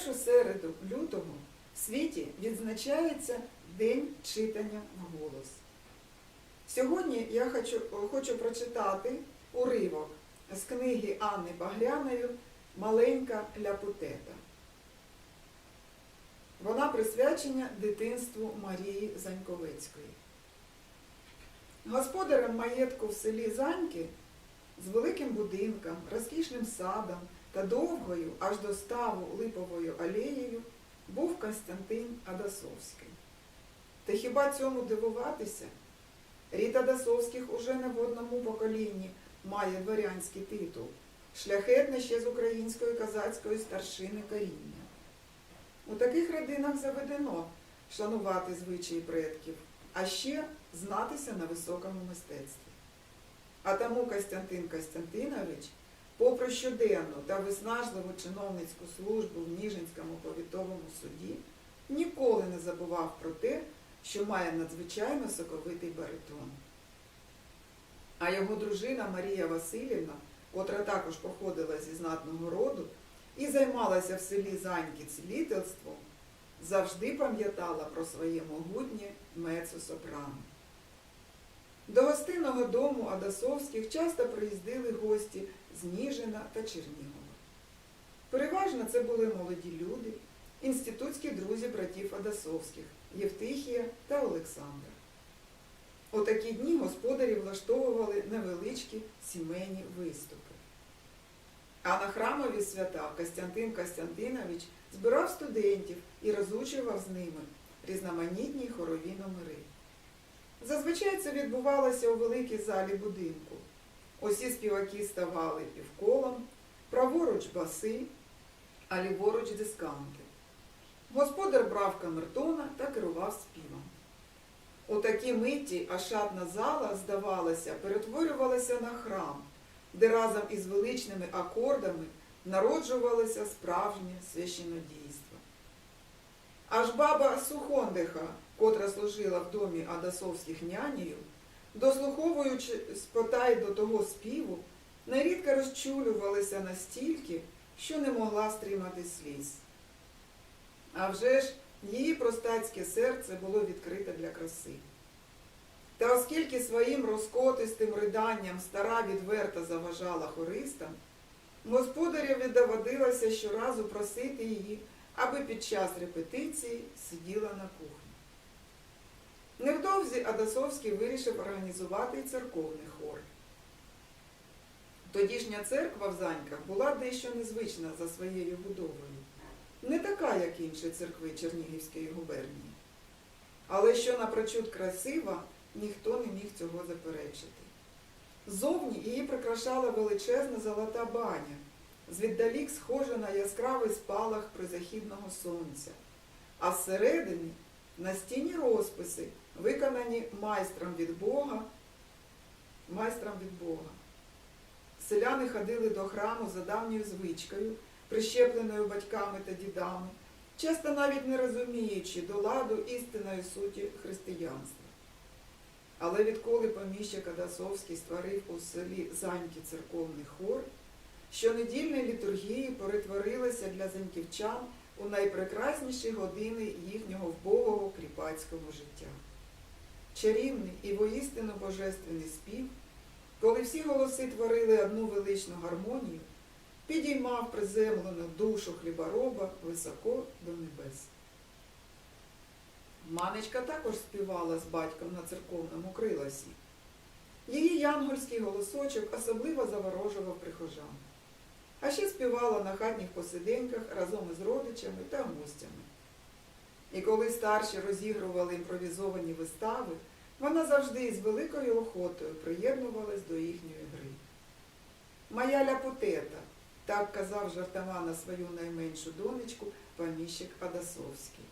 першу середу лютого в світі відзначається День читання вголос. Сьогодні я хочу, хочу прочитати уривок з книги Анни Багряної Маленька ляпутета. Вона присвячена дитинству Марії Заньковецької. Господарем маєтку в селі Заньки з великим будинком, розкішним садом та довгою аж до ставу липовою алеєю був Константин Адасовський. Та хіба цьому дивуватися? Рід Адасовських уже не в одному поколінні має дворянський титул, шляхетне ще з української козацької старшини коріння. У таких родинах заведено шанувати звичаї предків, а ще знатися на високому мистецтві. А тому Костянтин Костянтинович, попри щоденну та виснажливу чиновницьку службу в Ніжинському повітовому суді, ніколи не забував про те, що має надзвичайно соковитий баритон. А його дружина Марія Васильівна, котра також походила зі знатного роду і займалася в селі Заньки цілительством, завжди пам'ятала про своє могутнє мецо-сопрано. До гостинного дому Адасовських часто приїздили гості з Ніжина та Чернігова. Переважно це були молоді люди, інститутські друзі братів Адасовських Євтихія та Олександр. У такі дні господарі влаштовували невеличкі сімейні виступи. А на храмові свята Костянтин Костянтинович збирав студентів і розучував з ними різноманітні хорові номери. Зазвичай це відбувалося у великій залі будинку. Усі співаки ставали півколом, праворуч баси, а ліворуч дисканти. Господар брав камертона та керував співом. У такій миті ашатна зала, здавалося, перетворювалася на храм, де разом із величними акордами народжувалося справжнє священодійство. Аж баба Сухондиха, котра служила в домі Адасовських нянею, дослуховуючи спотай до того співу, нерідко розчулювалася настільки, що не могла стримати сліз. А вже ж її простацьке серце було відкрите для краси. Та оскільки своїм розкотистим риданням стара відверто заважала хористам, господареві доводилося щоразу просити її, аби під час репетиції сиділа на кухні. Невдовзі Адасовський вирішив організувати церковний хор. Тодішня церква в Заньках була дещо незвична за своєю будовою не така, як інші церкви Чернігівської губернії. Але що напрочуд красива, ніхто не міг цього заперечити. Зовні її прикрашала величезна золота баня, звіддалік схожа на яскравий спалах призахідного сонця, а зсередини на стіні розписи, виконані майстром від Бога, майстром від Бога. Селяни ходили до храму за давньою звичкою, прищепленою батьками та дідами, часто навіть не розуміючи до ладу істинної суті християнства. Але відколи поміщик Адасовський створив у селі Заньки церковний хор, щонедільні літургії перетворилися для заньківчан у найпрекрасніші години їхнього вбогого кріпацького життя. Чарівний і воістину божественний спів, коли всі голоси творили одну величну гармонію, підіймав приземлену душу хлібороба високо до небес. Манечка також співала з батьком на церковному крилосі. Її янгольський голосочок особливо заворожував прихожан. А ще співала на хатніх посиденьках разом із родичами та гостями. І коли старші розігрували імпровізовані вистави, вона завжди з великою охотою приєднувалась до їхньої гри. Моя ляпутета, так казав жартома на свою найменшу донечку поміщик Адасовський.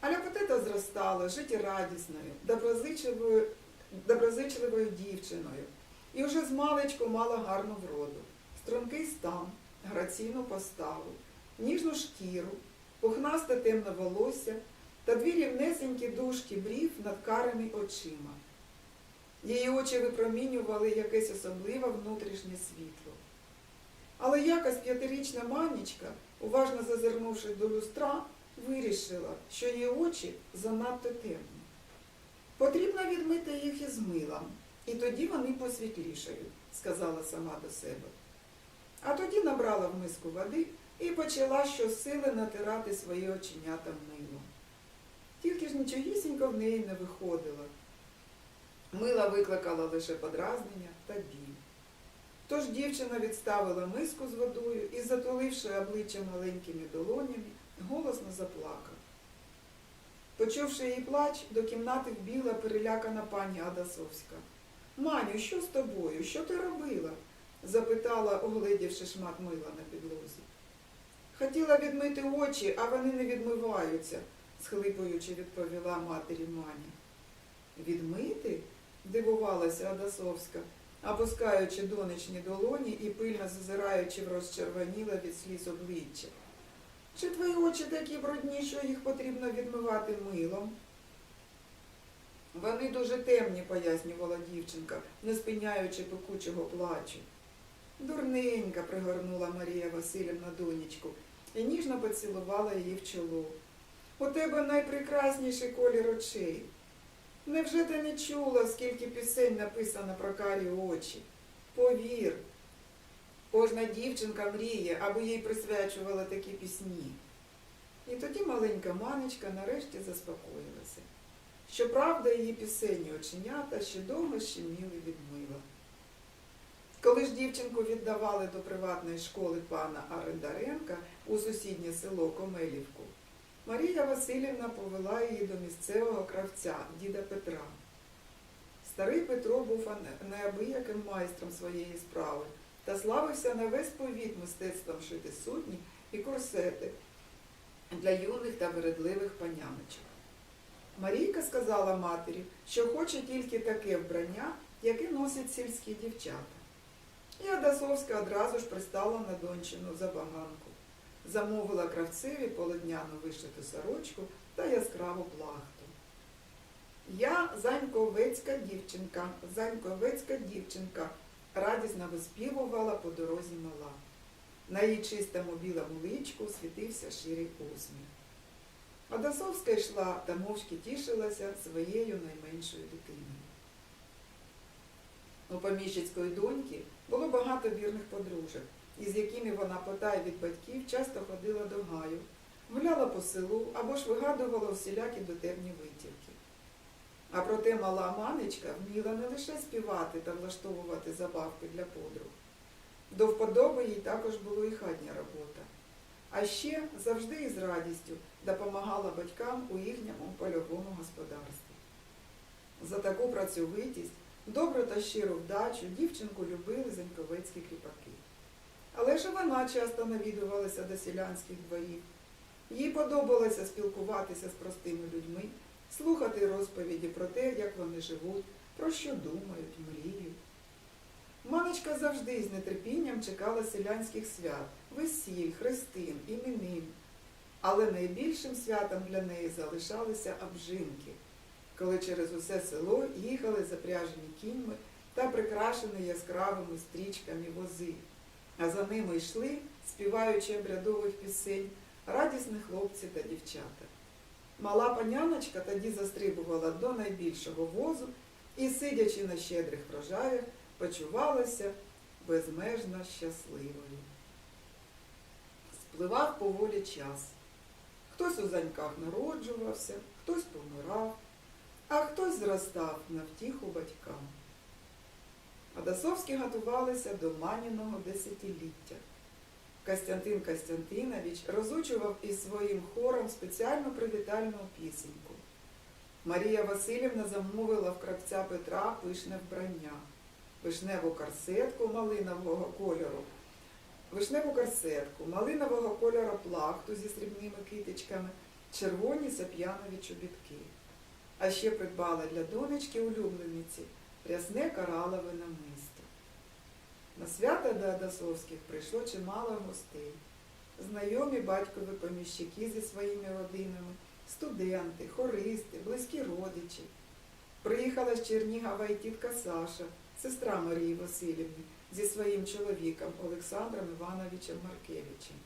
А ляпотета зростала життєрадісною, доброзичливою, доброзичливою дівчиною і вже з маличку мала гарну вроду, стрункий стан, граційну поставу, ніжну шкіру, пухнасте темне волосся та дві рівнесенькі дужки брів над карими очима. Її очі випромінювали якесь особливе внутрішнє світло. Але якось п'ятирічна манічка, уважно зазирнувши до люстра, вирішила, що її очі занадто темні. Потрібно відмити їх із милом, і тоді вони посвітлішають, сказала сама до себе. А тоді набрала в миску води і почала щосили натирати свої оченята милом. Тільки ж нічогісінько в неї не виходило. Мила викликала лише подразнення та біль. Тож дівчина відставила миску з водою і, затуливши обличчя маленькими долонями, голосно заплакала. Почувши її плач, до кімнати вбігла перелякана пані Адасовська. Маню, що з тобою? Що ти робила? запитала, огледівши шмат мила на підлозі. Хотіла відмити очі, а вони не відмиваються, схлипуючи, відповіла матері Маня. Відмити? дивувалася Адасовська, опускаючи донечні долоні і пильно зазираючи в розчервоніле від сліз обличчя. Чи твої очі такі брудні, що їх потрібно відмивати милом? Вони дуже темні, пояснювала дівчинка, не спиняючи пекучого плачу. Дурненька, пригорнула Марія Васильівна донечку і ніжно поцілувала її в чоло. У тебе найпрекрасніший колір очей. Невже ти не чула, скільки пісень написано про карі очі? Повір, кожна дівчинка мріє, аби їй присвячували такі пісні. І тоді маленька манечка нарешті заспокоїлася. Щоправда, її пісенні оченята ще довго щеміли від мила. Коли ж дівчинку віддавали до приватної школи пана Арендаренка у сусіднє село Комелівку, Марія Васильівна повела її до місцевого кравця, діда Петра. Старий Петро був неабияким майстром своєї справи та славився на весь повіт мистецтвом шити сутні і корсети для юних та вередливих паняночок. Марійка сказала матері, що хоче тільки таке вбрання, яке носять сільські дівчата. І Адасовська одразу ж пристала на дончину забаганку. Замовила кравцеві полотняну вишиту сорочку та яскраву плахту. Я Заньковецька дівчинка, Заньковецька дівчинка, радісно виспівувала по дорозі мала. На її чистому білому личку світився ширий усміх. Адасовська йшла та мовчки тішилася своєю найменшою дитиною. У поміщицької доньки було багато вірних подружок, із якими вона потай від батьків часто ходила до гаю, гуляла по селу або ж вигадувала усілякі дотепні витівки. А проте мала манечка вміла не лише співати та влаштовувати забавки для подруг. До вподоби їй також було і хатня робота. А ще завжди із радістю допомагала батькам у їхньому польовому господарстві. За таку працьовитість, добру та щиру вдачу дівчинку любили заньковецькі кріпаки. Але ж вона часто навідувалася до селянських дворів. Їй подобалося спілкуватися з простими людьми, слухати розповіді про те, як вони живуть, про що думають, мріють. Маночка завжди з нетерпінням чекала селянських свят, весіль, хрестин, іменин. Але найбільшим святом для неї залишалися обжинки, коли через усе село їхали запряжені кіньми та прикрашені яскравими стрічками вози, а за ними йшли, співаючи обрядових пісень, радісні хлопці та дівчата. Мала паняночка тоді застрибувала до найбільшого возу і, сидячи на щедрих врожаях, почувалася безмежно щасливою. Спливав поволі час. Хтось у заньках народжувався, хтось помирав, а хтось зростав на втіху батькам. Адасовські готувалися до маніного десятиліття. Костянтин Костянтинович розучував із своїм хором спеціальну привітальну пісеньку. Марія Васильівна замовила в кравця Петра пишне вбрання, вишневу корсетку малинового кольору, вишневу корсетку, малинового кольору плахту зі срібними китичками, червоні сап'янові чобітки. А ще придбала для донечки улюблениці рясне коралове намисто. На свята до Адасовських прийшло чимало гостей. Знайомі батькові поміщики зі своїми родинами, студенти, хористи, близькі родичі. Приїхала з Чернігова і тітка Саша, сестра Марії Васильівни, зі своїм чоловіком Олександром Івановичем Маркевичем.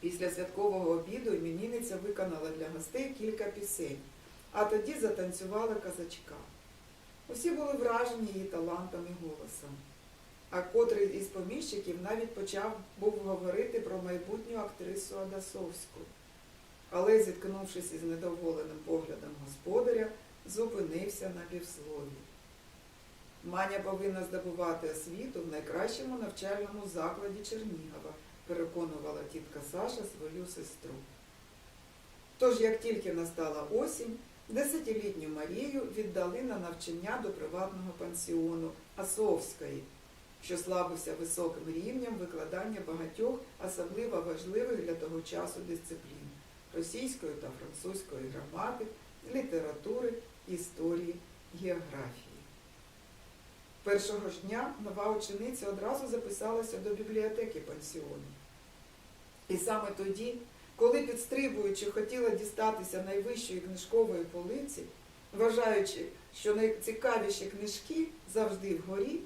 Після святкового обіду іменинниця виконала для гостей кілька пісень, а тоді затанцювала казачка. Усі були вражені її талантом і голосом. А котрий із поміщиків навіть почав був говорити про майбутню актрису Адасовську. Але, зіткнувшись із недоволеним поглядом господаря, зупинився на півслові. Маня повинна здобувати освіту в найкращому навчальному закладі Чернігова, переконувала тітка Саша свою сестру. Тож, як тільки настала осінь, десятилітню Марію віддали на навчання до приватного пансіону Асовської, що славився високим рівнем викладання багатьох особливо важливих для того часу дисциплін російської та французької граматик, літератури, історії, географії. Першого ж дня нова учениця одразу записалася до бібліотеки пансіону. І саме тоді, коли підстрибуючи хотіла дістатися найвищої книжкової полиці, вважаючи, що найцікавіші книжки завжди вгорі,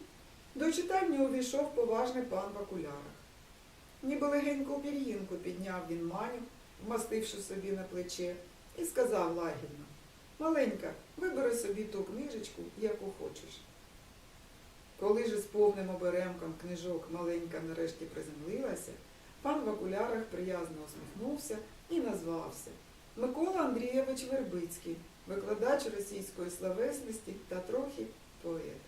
до читальні увійшов поважний пан в окулярах. Ніби легеньку пір'їнку підняв він маню, вмастивши собі на плече, і сказав лагідно Маленька, вибери собі ту книжечку, яку хочеш. Коли ж з повним оберемком книжок маленька нарешті приземлилася, пан в окулярах приязно усміхнувся і назвався Микола Андрійович Вербицький, викладач російської словесності та трохи поет.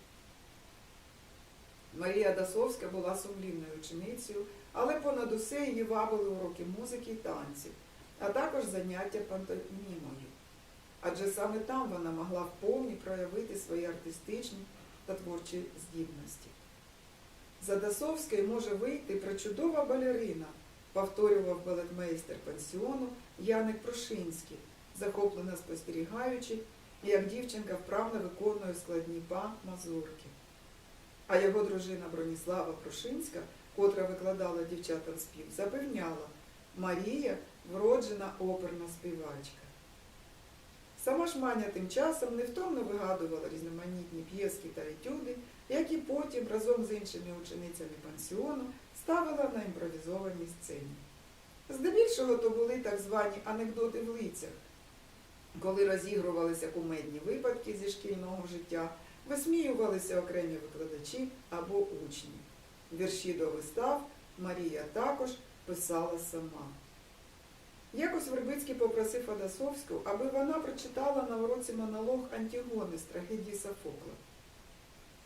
Марія Дасовська була сумлінною ученицею, але понад усе її вабили уроки музики і танців, а також заняття пантомімою. Адже саме там вона могла вповні проявити свої артистичні та творчі здібності. За Дасовською може вийти причудова балерина, повторював балетмейстер пансіону Яник Прошинський, захоплено спостерігаючи, як дівчинка вправно виконує складні па мазурки. А його дружина Броніслава Прошинська, котра викладала дівчатам спів, запевняла, Марія вроджена оперна співачка. Сама ж Маня тим часом невтомно вигадувала різноманітні п'єски та етюди, які потім разом з іншими ученицями пансіону ставила на імпровізованій сцені. Здебільшого то були так звані анекдоти в лицях, коли розігрувалися кумедні випадки зі шкільного життя, висміювалися окремі викладачі або учні. Вірші до вистав Марія також писала сама. Якось Вербицький попросив Адасовську, аби вона прочитала на уроці монолог Антігони з трагедії Софокла.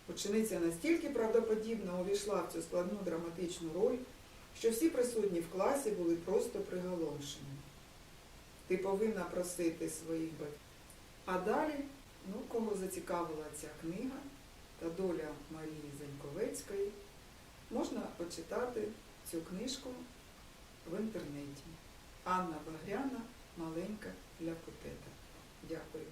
Учениця настільки правдоподібно увійшла в цю складну драматичну роль, що всі присутні в класі були просто приголомшені. Ти повинна просити своїх батьків. А далі, ну, кого зацікавила ця книга та доля Марії Заньковецької, можна почитати цю книжку в інтернеті. Анна Багряна, маленька ляпотета. Дякую.